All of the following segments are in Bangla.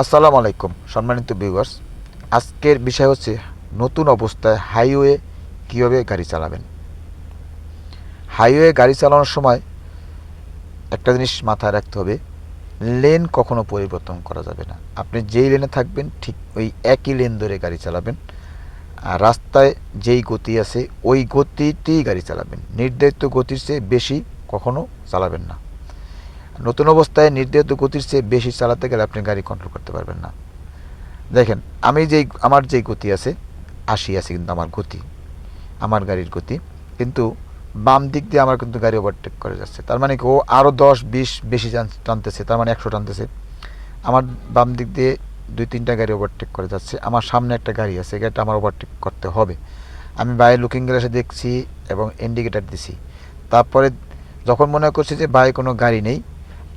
আসসালামু আলাইকুম, সম্মানিত ভিউয়ার্স আজকের বিষয় হচ্ছে, নতুন অবস্থায় হাইওয়ে কীভাবে গাড়ি চালাবেন? হাইওয়ে গাড়ি চালানোর সময় একটা জিনিস মাথায় রাখতে হবে, লেন কখনো পরিবর্তন করা যাবে না। আপনি যেই লেনে থাকবেন, ঠিক ওই একই লেন ধরে গাড়ি চালাবেন। আর রাস্তায় যেই গতি আছে, ওই গতিতেই গাড়ি চালাবেন। নির্ধারিত গতির চেয়ে বেশি কখনো চালাবেন না। নতুন অবস্থায় নির্ধারিত গতির চেয়ে বেশি চালাতে গেলে আপনি গাড়ি কন্ট্রোল করতে পারবেন না। দেখেন, আমি যেই আমার যেই গতি আছে, আশি আছে কিন্তু আমার গতি, আমার গাড়ির গতি। কিন্তু বাম দিক দিয়ে আমার কিন্তু গাড়ি ওভারটেক করে যাচ্ছে। তার মানে কি, ও আরও দশ, বিশ বেশি টানতেছে, তার মানে একশো টানতেছে। আমার বাম দিক দিয়ে দুই, তিনটা গাড়ি ওভারটেক করে যাচ্ছে। আমার সামনে একটা গাড়ি আছে গাড়িটা আমার ওভারটেক করতে হবে। আমি বাইরে লুকিং গ্লাসে দেখছি এবং ইন্ডিকেটার দিছি। তারপরে যখন মনে করছি যে বাইরে কোনো গাড়ি নেই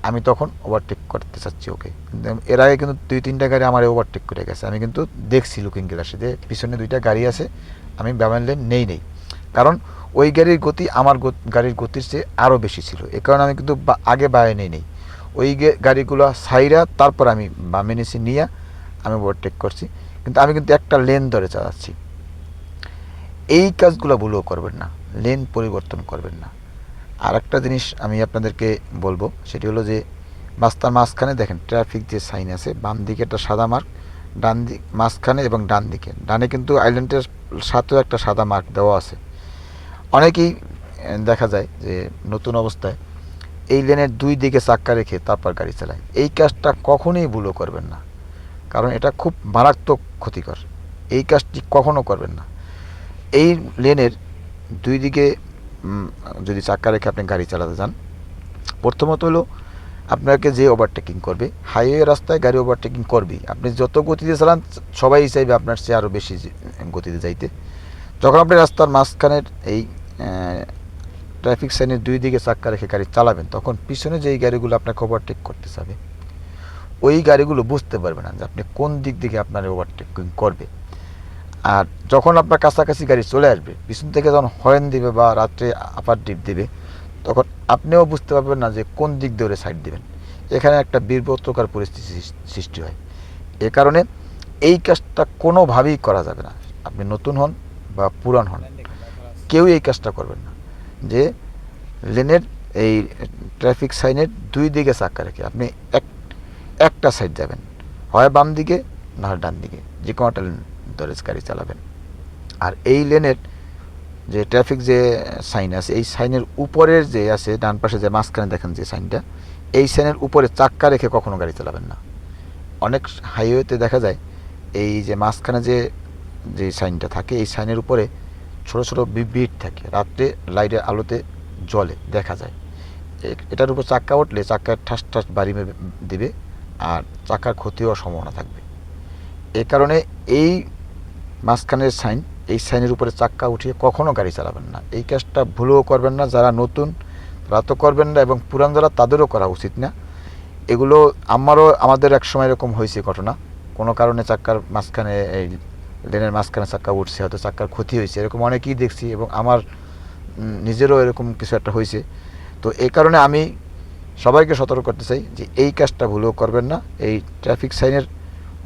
আমি তখন ওভারটেক করতে চাচ্ছি ওকে। কিন্তু এর আগে কিন্তু দুই, তিনটা গাড়ি আমার ওভারটেক করে গেছে। আমি কিন্তু দেখছি লুকিং গ্লাসে যে পিছনে দুইটা গাড়ি আছে, আমি ব্যামেন লেন নেই নেই। কারণ ওই গাড়ির গতি আমার গাড়ির গতির চেয়ে আরও বেশি ছিল। এ কারণে আমি কিন্তু আগে বাইরে নেই নেই। ওই গাড়িগুলো সাইরা তারপর আমি বামে নিচে নিয়ে আমি ওভারটেক করছি। কিন্তু আমি কিন্তু একটা লেন ধরে চালাচ্ছি। এই কাজগুলো ভুলেও করবেন না। লেন পরিবর্তন করবেন না। আর একটা জিনিস আমি আপনাদেরকে বলব, সেটি হলো যে রাস্তার মাঝখানে দেখেন ট্রাফিক যে সাইন আছে, বাম দিকে একটা সাদা মার্ক ডান দিক, মাঝখানে এবং ডান দিকে। ডানে কিন্তু আইল্যান্ডের সাথেও একটা সাদা মার্ক দেওয়া আছে। অনেকেই দেখা যায় যে নতুন অবস্থায় এই লেনের দুই দিকে চাক্কা রেখে তারপর গাড়ি চালায়। এই কাজটা কখনোই ভুলও করবেন না। কারণ এটা খুব মারাত্মক ক্ষতিকর। এই কাজটি কখনও করবেন না। এই লেনের দুই দিকে যদি চাক্কা রেখে আপনি গাড়ি চালাতে যান, প্রথমত হলো আপনাকে যে ওভারটেকিং করবে হাইওয়ে রাস্তায় গাড়ি ওভারটেকিং করবেই। আপনি যত গতিতে চালান, সবাই চাইবে আপনার চেয়ে আরও বেশি গতিতে যাইতে। যখন আপনি রাস্তার মাঝখানের এই ট্রাফিক সাইনের দুই দিকে চাক্কা রেখে গাড়ি চালাবেন, তখন পিছনে যেই গাড়িগুলো আপনাকে ওভারটেক করতে চাবে, ওই গাড়িগুলো বুঝতে পারবে না যে আপনি কোন দিক থেকে আপনার ওভারটেকিং করবে। আর যখন আপনার কাছাকাছি গাড়ি চলে আসবে, পিছন থেকে যখন হর্ন দিবে বা রাত্রে আপার ডিপ দিবে, তখন আপনিও বুঝতে পারবেন না যে কোন দিক ধরে সাইড দেবেন। এখানে একটা বীরবত্রকার পরিস্থিতি সৃষ্টি হয়। এ কারণে এই কাজটা কোনোভাবেই করা যাবে না। আপনি নতুন হন বা পুরান হন কেউই এই কাজটা করবেন না। যে লেনের এই ট্রাফিক সাইনের দুই দিকে চাক্কা রেখে আপনি এক, একটা সাইড যাবেন, হয় বাম দিকে, না ডান দিকে, যে কোনো একটা লেন ধরে গাড়ি চালাবেন। আর এই লেনের যে ট্রাফিক যে সাইন আছে, এই সাইনের উপরের যে আছে, ডান পাশে যে মাঝখানে দেখেন যে সাইনটা, এই সাইনের উপরে চাক্কা রেখে কখনো গাড়ি চালাবেন না। অনেক হাইওয়েতে দেখা যায়, এই যে মাঝখানে যে যে সাইনটা থাকে, এই সাইনের উপরে ছোট ছোট বিট থাকে, রাত্রে লাইটের আলোতে জলে দেখা যায়। এটার উপর চাক্কা উঠলে চাক্কা ঠাস ঠাস বাড়ি দিবে, আর চাকার ক্ষতি হওয়ার সম্ভাবনা থাকবে। এ কারণে এই মাঝখানের সাইন, এই সাইনের উপরে চাক্কা উঠিয়ে কখনও গাড়ি চালাবেন না। এই কাজটা ভুলেও করবেন না, যারা নতুন তারা তো করবেন না এবং পুরান যারা তাদেরও করা উচিত না। এগুলো আমারও, আমাদের এক সময় এরকম হয়েছে ঘটনা। কোনো কারণে চাক্কার মাঝখানে এই লেনের মাঝখানে চাক্কা উঠছে, হয়তো চাক্কার ক্ষতি হয়েছে, এরকম অনেকেই দেখছি এবং আমার নিজেরও এরকম কিছু একটা হয়েছে। তো এই কারণে আমি সবাইকে সতর্ক করতে চাই যে এই কাজটা ভুলেও করবেন না, এই ট্রাফিক সাইনের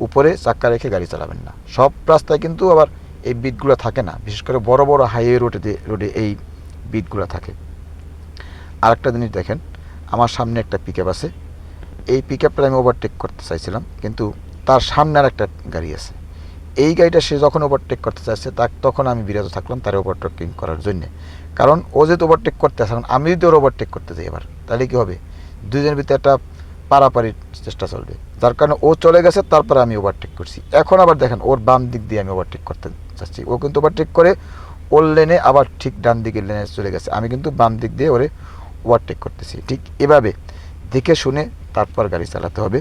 উপরে চাক্কা রেখে গাড়ি চালাবেন না। সব রাস্তায় কিন্তু আবার এই বিটগুলো থাকে না। বিশেষ করে বড় বড় হাইওয়ে রোডে রোডে এই বিটগুলো থাকে। আরেকটা জিনিস দেখেন, আমার সামনে একটা পিক আছে। এই পিক আপটা আমি ওভারটেক করতে চাইছিলাম, কিন্তু তার সামনে আর একটা গাড়ি আছে। এই গাড়িটা সে যখন ওভারটেক করতে চাইছে তা তখন আমি বিরত থাকলাম তার ওভারটেকিং করার জন্যে। কারণ ও যেহেতু ওভারটেক করতে আসে আমি যদি ওর ওভারটেক করতে যাই এবার, তাহলে কী হবে? দুজনের ভিতরে একটা পারাপারির চেষ্টা চলবে। যার কারণে ও চলে গেছে, তারপরে আমি ওভারটেক করছি। এখন আবার দেখেন, ওর বাম দিক দিয়ে আমি ওভারটেক করতে চাচ্ছি। ও কিন্তু ওভারটেক করে, ওর লেনে আবার ঠিক ডান দিকের লেনে চলে গেছে। আমি কিন্তু বাম দিক দিয়ে ওরে ওভারটেক করতেছি। ঠিক এভাবে দেখে শুনে তারপর গাড়ি চালাতে হবে।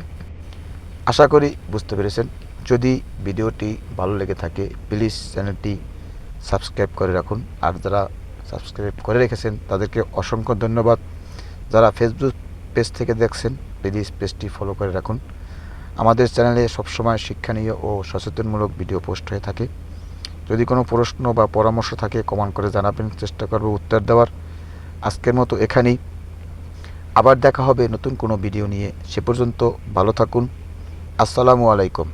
আশা করি বুঝতে পেরেছেন। যদি ভিডিওটি ভালো লেগে থাকে প্লিজ চ্যানেলটি সাবস্ক্রাইব করে রাখুন। আর যারা সাবস্ক্রাইব করে রেখেছেন, তাদেরকে অসংখ্য ধন্যবাদ। যারা ফেসবুক পেজ থেকে দেখছেন প্লিজ পেজটি ফলো করে রাখুন। আমাদের চ্যানেলে সবসময় শিক্ষণীয় ও সচেতনমূলক ভিডিও পোস্ট হয়ে থাকে। যদি কোনো প্রশ্ন বা পরামর্শ থাকে কমেন্ট করে জানাবেন, চেষ্টা করব উত্তর দেওয়ার। আজকের মতো এখানেই। আবার দেখা হবে নতুন কোনো ভিডিও নিয়ে। সে পর্যন্ত ভালো থাকুন। আসসালামু আলাইকুম।